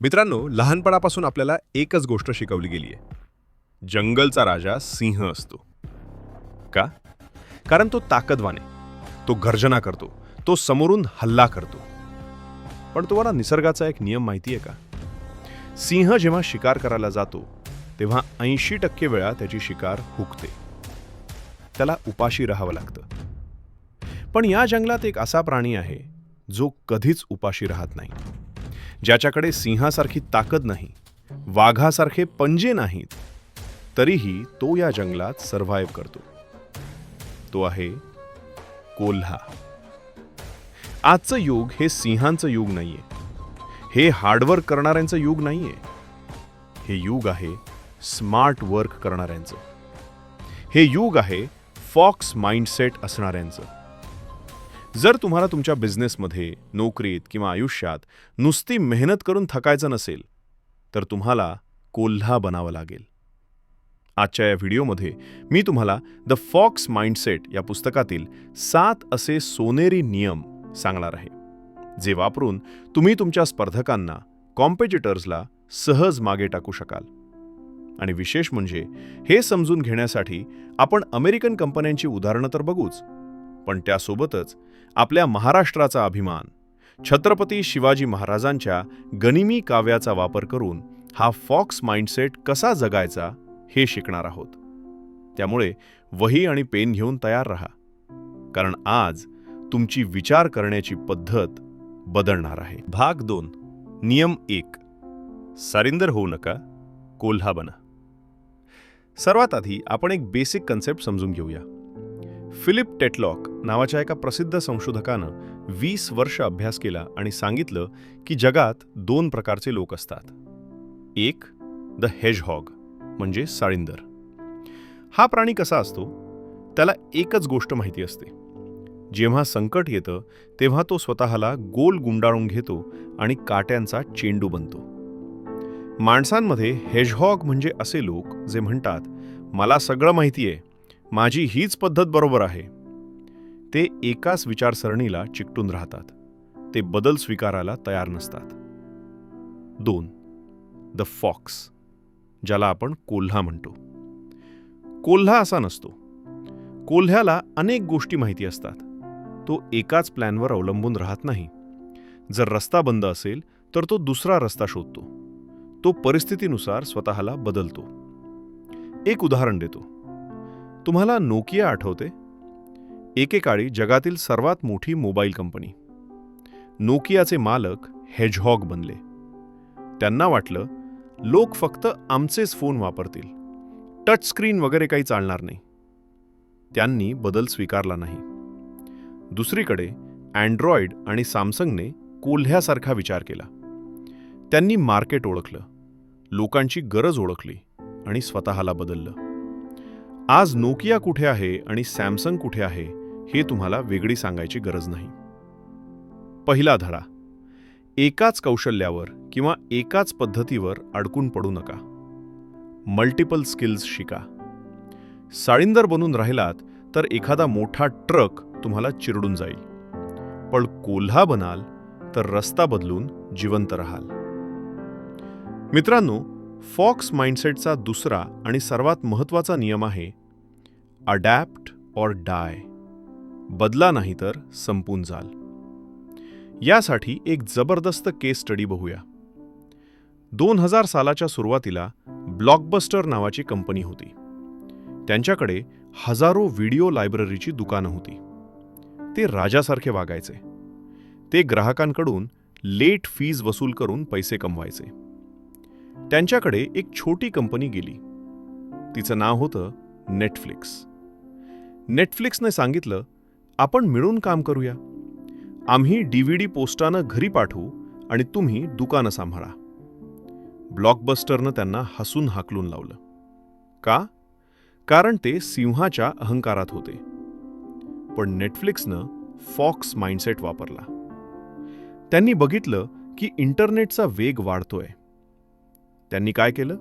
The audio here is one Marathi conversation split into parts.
मित्रांनो लहानपणापासून आपल्याला एकच गोष्ट शिकवली गेली आहे जंगलचा राजा सिंह असतो. का? कारण तो ताकदवाने तो गर्जना करतो. तो समोरून हल्ला करतो. पण तुम्हाला निसर्गाचा एक नियम माहिती आहे का? सिंह जेव्हा शिकार करायला जातो तेव्हा ऐंशी टक्के वेळा त्याची शिकार हुकते. त्याला उपाशी राहावं लागतं. पण या जंगलात एक असा प्राणी आहे जो कधीच उपाशी राहत नाही. ज्याच्याकडे सिंहासारखी ताकद नाही वाघासारखे पंजे नाहीत तरीही तो या जंगलात सर्व्हाइव्ह करतो. तो आहे कोल्हा. आजचं युग हे सिंहांचं युग नाहीये. हे हार्डवर्क करणाऱ्यांचं युग नाहीये. हे युग आहे स्मार्ट वर्क करणाऱ्यांचं. हे युग आहे फॉक्स माइंडसेट असणाऱ्यांचं. जर तुम्हाला तुमच्या बिझनेसमध्ये नोकरीत किंवा आयुष्यात नुसती मेहनत करून थकायचं नसेल तर तुम्हाला कोल्हा बनावं लागेल. आजच्या या व्हिडिओमध्ये मी तुम्हाला द फॉक्स माइंडसेट या पुस्तकातील सात असे सोनेरी नियम सांगणार आहे जे वापरून तुम्ही तुमच्या स्पर्धकांना कॉम्पिटिटर्सला सहज मागे टाकू शकाल. आणि विशेष म्हणजे हे समजून घेण्यासाठी आपण अमेरिकन कंपन्यांची उदाहरणं तर बघूच. पण त्यासोबतच आपल्या महाराष्ट्राचा अभिमान. छत्रपती शिवाजी महाराजांच्या गनिमी काव्याचा वापर करून हा फॉक्स माइंडसेट कसा जगायचा हे शिकणार आहोत. त्यामुळे वही आणि पेन घेऊन तयार रहा. कारण आज तुमची विचार करण्याची पद्धत बदलणार आहे. भाग दोन. नियम एक. सारिंदर होऊ नका कोल्हा बना. सर्वात आधी आपण एक बेसिक कन्सेप्ट समजून घेऊया. फिलिप टेटलॉक नावाच्या एका प्रसिद्ध संशोधकानं वीस वर्ष अभ्यास केला आणि सांगितलं की जगात दोन प्रकारचे लोक असतात. एक द हेजहॉग म्हणजे साळिंदर. हा प्राणी कसा असतो? त्याला एकच गोष्ट माहिती असते. जेव्हा संकट येतं तेव्हा तो स्वतःला गोल गुंडाळून घेतो आणि काट्यांचा चेंडू बनतो. माणसांमध्ये हेजहॉग म्हणजे असे लोक जे म्हणतात मला सगळं माहिती आहे माझी हीच पद्धत बरोबर आहे. ते एकाच विचारसरणीला चिकटून राहतात. ते बदल स्वीकारायला तयार नसतात. दोन द फॉक्स ज्याला आपण कोल्हा म्हणतो. कोल्हा असा नसतो. कोल्ह्याला अनेक गोष्टी माहिती असतात. तो एकाच प्लॅनवर अवलंबून राहत नाही. जर रस्ता बंद असेल तर तो दुसरा रस्ता शोधतो. तो परिस्थितीनुसार स्वतःला बदलतो. एक उदाहरण देतो. तुम्हाला नोकिया आठवते? एकेकाळी जगातील सर्वात मोठी मोबाईल कंपनी. नोकियाचे मालक हेजहॉग बनले. त्यांना वाटलं लोक फक्त आमचेच फोन वापरतील. टच स्क्रीन वगैरे काही चालणार नाही. त्यांनी बदल स्वीकारला नाही. दुसरीकडे अँड्रॉइड आणि सॅमसंगने कोल्ह्यासारखा विचार केला. त्यांनी मार्केट ओळखलं. लोकांची गरज ओळखली आणि स्वतःला बदललं. आज नोकिया कुठे आहे आणि सॅमसंग कुठे आहे हे तुम्हाला वेगळी सांगायची गरज नाही. पहिला धडा एकाच कौशल्यावर किंवा एकाच पद्धतीवर अडकून पडू नका. मल्टिपल स्किल्स शिका. साळींदर बनून राहिलात तर एखादा मोठा ट्रक तुम्हाला चिरडून जाईल. पण कोल्हा बनाल तर रस्ता बदलून जिवंत राहाल. मित्रांनो फॉक्स माइंडसेटचा दुसरा आणि सर्वात महत्त्वाचा नियम आहे अडॅप्ट ऑर डाय. बदला नाही तर संपून जाल. यासाठी एक जबरदस्त केस स्टडी बघूया. दोन हजार सालाच्या सुरुवातीला ब्लॉकबस्टर नावाची कंपनी होती. त्यांच्याकडे हजारो व्हिडिओ लायब्ररीची दुकानं होती. ते राजासारखे वागायचे. ते ग्राहकांकडून लेट फीज वसूल करून पैसे कमवायचे. त्यांच्याकडे एक छोटी कंपनी गेली. तिचं नाव होतं नेटफ्लिक्स. नेटफ्लिक्सने सांगितलं आपण मिळून काम करूया. आम्ही डीव्हीडी पोस्टानं घरी पाठवू आणि तुम्ही दुकानं सांभाळा. ब्लॉकबस्टरनं त्यांना हसून हाकलून लावलं. का? कारण ते सिंहाच्या अहंकारात होते. पण नेटफ्लिक्सनं फॉक्स माइंडसेट वापरला. त्यांनी बघितलं की इंटरनेटचा वेग वाढतोय. त्यांनी काय केलं?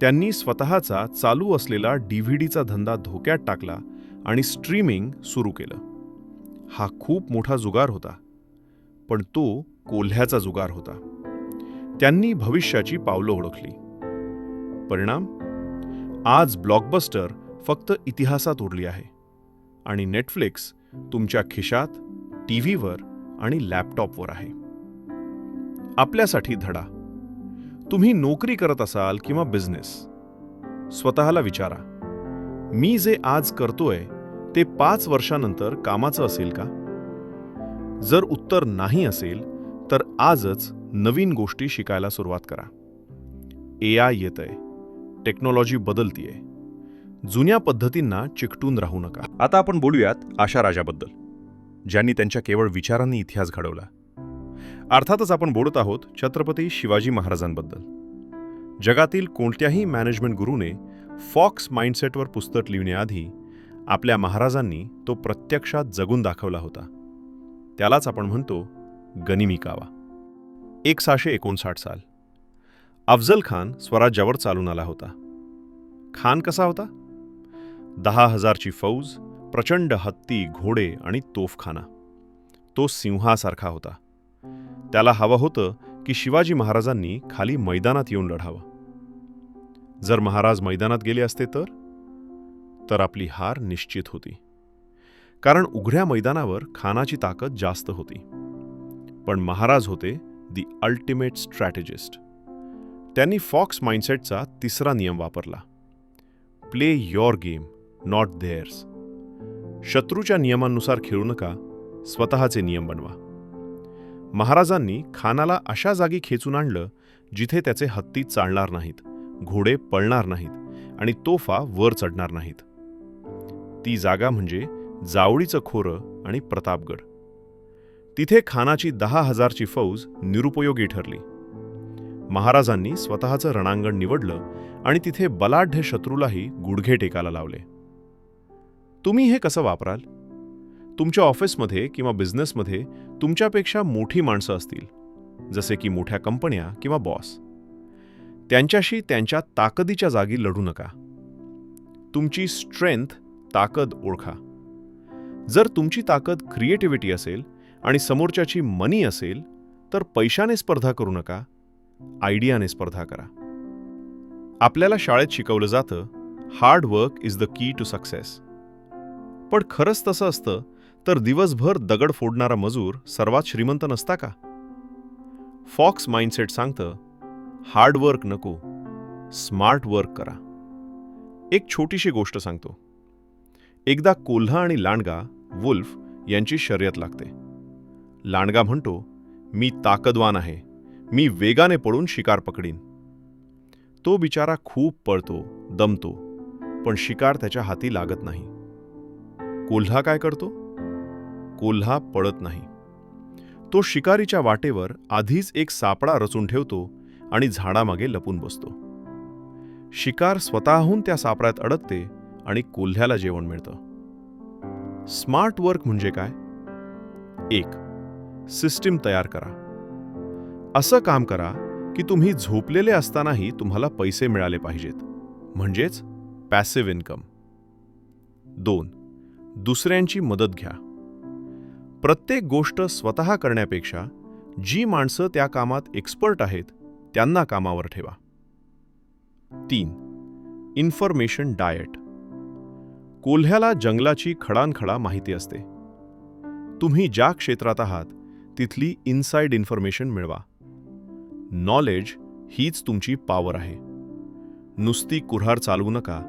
त्यांनी स्वतःचा चालू असलेला डीव्हीडीचा धंदा धोक्यात टाकला आणि स्ट्रीमिंग सुरू केलं. हा खूप मोठा जुगार होता पण तो कोल्ह्याचा जुगार होता. त्यांनी भविष्याची पावलं ओळखली परिणाम? आज ब्लॉकबस्टर फक्त इतिहासात उरली आहे आणि नेटफ्लिक्स तुमच्या खिशात टी व्हीवर आणि लॅपटॉपवर आहे. आपल्यासाठी धडा. तुम्ही नोकरी करत असाल किंवा बिझनेस स्वतःला विचारा. मी जे आज करतोय ते पाच वर्षानंतर कामाचं असेल का? जर उत्तर नाही असेल तर आजच नवीन गोष्टी शिकायला सुरुवात करा. ए आय येतंय. टेक्नॉलॉजी बदलतीये. जुन्या पद्धतींना चिकटून राहू नका. आता आपण बोलूयात आशा राजाबद्दल ज्यांनी त्यांच्या केवळ विचारांनी इतिहास घडवला. अर्थातच आपण बोलत आहोत छत्रपती शिवाजी महाराजांबद्दल. जगातील कोणत्याही मॅनेजमेंट गुरूने फॉक्स माइंडसेटवर पुस्तक लिहिण्याआधी आपल्या महाराजांनी तो प्रत्यक्षात जगून दाखवला होता. त्यालाच आपण म्हणतो गनिमी कावा एक सहाशे एकोणसाठ साल. अफजल खान स्वराज्यावर चालून आला होता. खान कसा होता? दहा हजारची फौज प्रचंड हत्ती घोडे आणि तोफखाना. तो सिंहासारखा होता. त्याला हवं होतं की शिवाजी महाराजांनी खाली मैदानात येऊन लढावं. जर महाराज मैदानात गेले असते तर? तर आपली हार निश्चित होती. कारण उघड्या मैदानावर खानाची ताकद जास्त होती. पण महाराज होते दी अल्टिमेट स्ट्रॅटेजिस्ट त्यांनी फॉक्स माइंडसेटचा तिसरा नियम वापरला. Play your game not theirs शत्रूच्या नियमांनुसार खेळू नका स्वतःचे नियम बनवा. महाराजांनी खानाला अशा जागी खेचून आणलं जिथे त्याचे हत्ती चालणार नाहीत घोडे पळणार नाहीत आणि तोफा वर चढणार नाहीत. ती जागा म्हणजे जावळीचं खोरं आणि प्रतापगड. तिथे खानाची दहा हजारची फौज निरुपयोगी ठरली. महाराजांनी स्वतःचं रणांगण निवडलं आणि तिथे बलाढ्य शत्रूलाही गुडघे टेकाला लावले. तुम्ही हे कसं वापराल? तुमच्या ऑफिसमध्ये किंवा बिझनेसमध्ये तुमच्यापेक्षा मोठी माणसं असतील जसे की मोठ्या कंपन्या किंवा बॉस. त्यांच्याशी त्यांच्या ताकदीच्या जागी लढू नका. तुमची स्ट्रेंथ ताकद ओळखा. जर तुमची ताकद क्रिएटिव्हिटी असेल आणि समोरच्याची मनी असेल तर पैशाने स्पर्धा करू नका आयडियाने स्पर्धा करा. आपल्याला शाळेत शिकवलं जातं hard work is the key to success पण खरंच तसं असतं तर दिवसभर दगड फोडणारा मजूर सर्वात श्रीमंत नसता का? फॉक्स माइंडसेट सांगतं हार्ड वर्क नको स्मार्ट वर्क करा. एक छोटीशी गोष्ट सांगतो. एकदा कोल्हा आणि लांडगा वुल्फ यांची शर्यत लागते. लांडगा म्हणतो मी ताकदवान आहे. मी वेगाने पडून शिकार पकडीन. तो बिचारा खूप पळतो दमतो पण शिकार त्याच्या हाती लागत नाही. कोल्हा काय करतो? कोल्हा पळत नाही. तो शिकारीच्या वाटेवर आधीच एक सापळा रचून ठेवतो आणि झाडामागे लपून बसतो. शिकार स्वतःहून त्या सापळ्यात अडकते आणि कोल्ह्याला जेवण मिळतं. स्मार्ट वर्क म्हणजे काय? एक सिस्टीम तयार करा. असं काम करा की तुम्ही झोपलेले असतानाही तुम्हाला पैसे मिळाले पाहिजेत. म्हणजेच पॅसिव्ह इन्कम दोन दुसऱ्यांची मदत घ्या. प्रत्येक गोष्ट स्वतः करण्यापेक्षा जी माणसं त्या कामात एक्सपर्ट आहेत त्यांना कामावर ठेवा. तीन इन्फॉर्मेशन डायट कोल्ह्याला जंगलाची खडानखडा माहिती असते. तुम्ही ज्या क्षेत्रात आहात तिथली इनसाइड इन्फॉर्मेशन मिळवा. नॉलेज हीच तुमची पॉवर आहे. नुसती कुऱ्हाड चालवू नका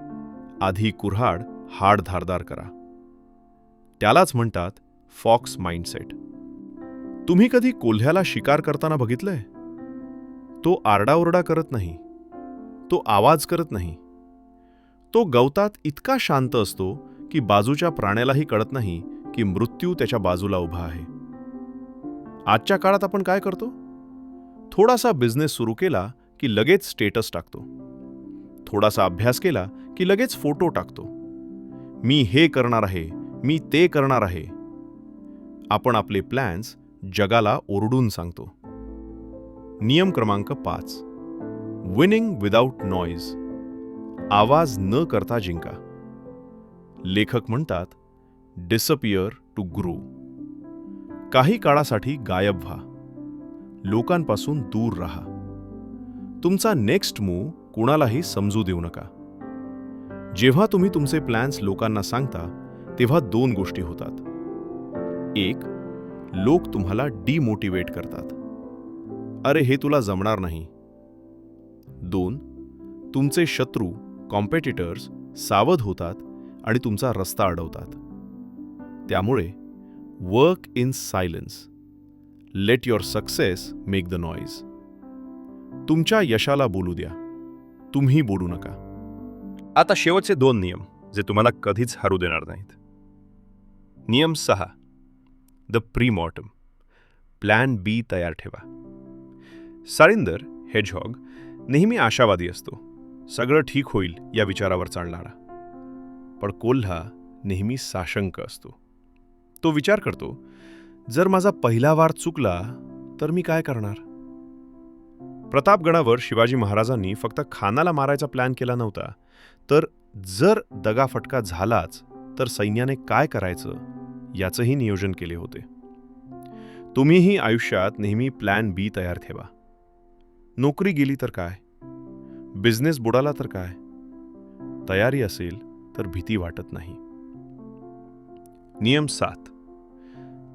आधी कुऱ्हाड हाड धारदार करा. त्यालाच म्हणतात फॉक्स माइंडसेट तुम्ही कधी कोल्ह्याला शिकार करताना बघितलंय? तो आरडाओरडा करत नाही. तो आवाज करत नाही. तो गवतात इतका शांत असतो की बाजूच्या प्राण्यालाही कळत नाही की मृत्यू त्याच्या बाजूला उभा आहे. आजच्या काळात आपण काय करतो? थोडासा बिझनेस सुरू केला की लगेच स्टेटस टाकतो. थोडासा अभ्यास केला की लगेच फोटो टाकतो. मी हे करणार आहे मी ते करणार आहे. आपण आपले प्लॅन्स जगाला ओरडून सांगतो. नियम क्रमांक पाच. विनिंग विदाउट नॉईज आवाज न करता जिंका. लेखक म्हणतात डिसअपियर टू ग्रो काही काळासाठी गायब व्हा. लोकांपासून दूर राहा. तुमचा नेक्स्ट मूव कुणालाही समजू देऊ नका. जेव्हा तुम्ही तुमचे प्लॅन्स लोकांना सांगता तेव्हा दोन गोष्टी होतात. एक लोक तुम्हाला डिमोटिवेट करतात. अरे हे तुला जमणार नाही. दोन तुमचे शत्रू कॉम्पेटिटर्स सावध होतात आणि तुमचा रस्ता अडवतात. त्यामुळे work in silence let your success make the noise तुमच्या यशाला बोलू द्या. तुम्ही बोलू नका. आता शेवटचे दोन नियम जे तुम्हाला कधीच हरू देणार नाहीत. नियम सहा. The pre mortem plan B तयार ठेवा. सारिंदर हेजहॉग नेहमी आशावादी असतो. सगळं ठीक होईल या विचारावर चालणारा. पण कोल्हा नेहमी साशंक असतो. तो विचार करतो जर माझा पहिला वार चुकला तर मी काय करणार? प्रतापगडावर शिवाजी महाराजांनी फक्त खानाला मारायचा प्लॅन केला नव्हता. तर जर दगाफटका झालाच तर सैन्याने काय करायचं याचंही नियोजन केले होते. तुम्हीही आयुष्यात नेहमी प्लॅन बी तयार ठेवा. नोकरी गेली तर काय? बिझनेस बुडाला तर काय? तयारी असेल तर भीती वाटत नाही. नियम सात.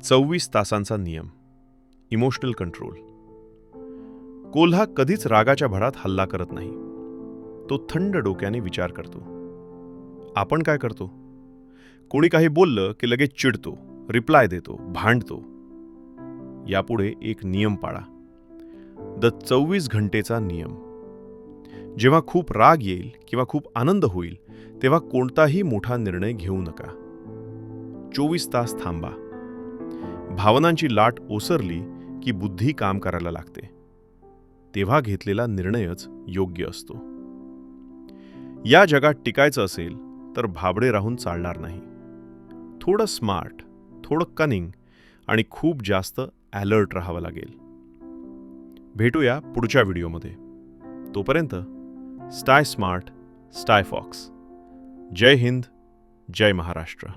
चोवीस तासांचा नियम. Emotional control. कोल्हा कधीच रागाच्या भरात हल्ला करत नाही. तो थंड डोक्याने विचार करतो. आपण काय करतो? कोणी काही बोललं की लगेच चिडतो रिप्लाय देतो भांडतो. यापुढे एक नियम पाळा. द चोवीस घंटेचा नियम. जेव्हा खूप राग येईल किंवा खूप आनंद होईल तेव्हा कोणताही मोठा निर्णय घेऊ नका. चोवीस तास थांबा. भावनांची लाट ओसरली की बुद्धी काम करायला लागते. तेव्हा घेतलेला निर्णयच योग्य असतो. या जगात टिकायचं असेल तर भाबडे राहून चालणार नाही. थोडं स्मार्ट थोडं कनिंग आणि खूप जास्त ॲलर्ट राहावं लागेल. भेटूया पुढच्या व्हिडिओमध्ये. तोपर्यंत स्टाय स्मार्ट स्टाय फॉक्स जय हिंद जय महाराष्ट्र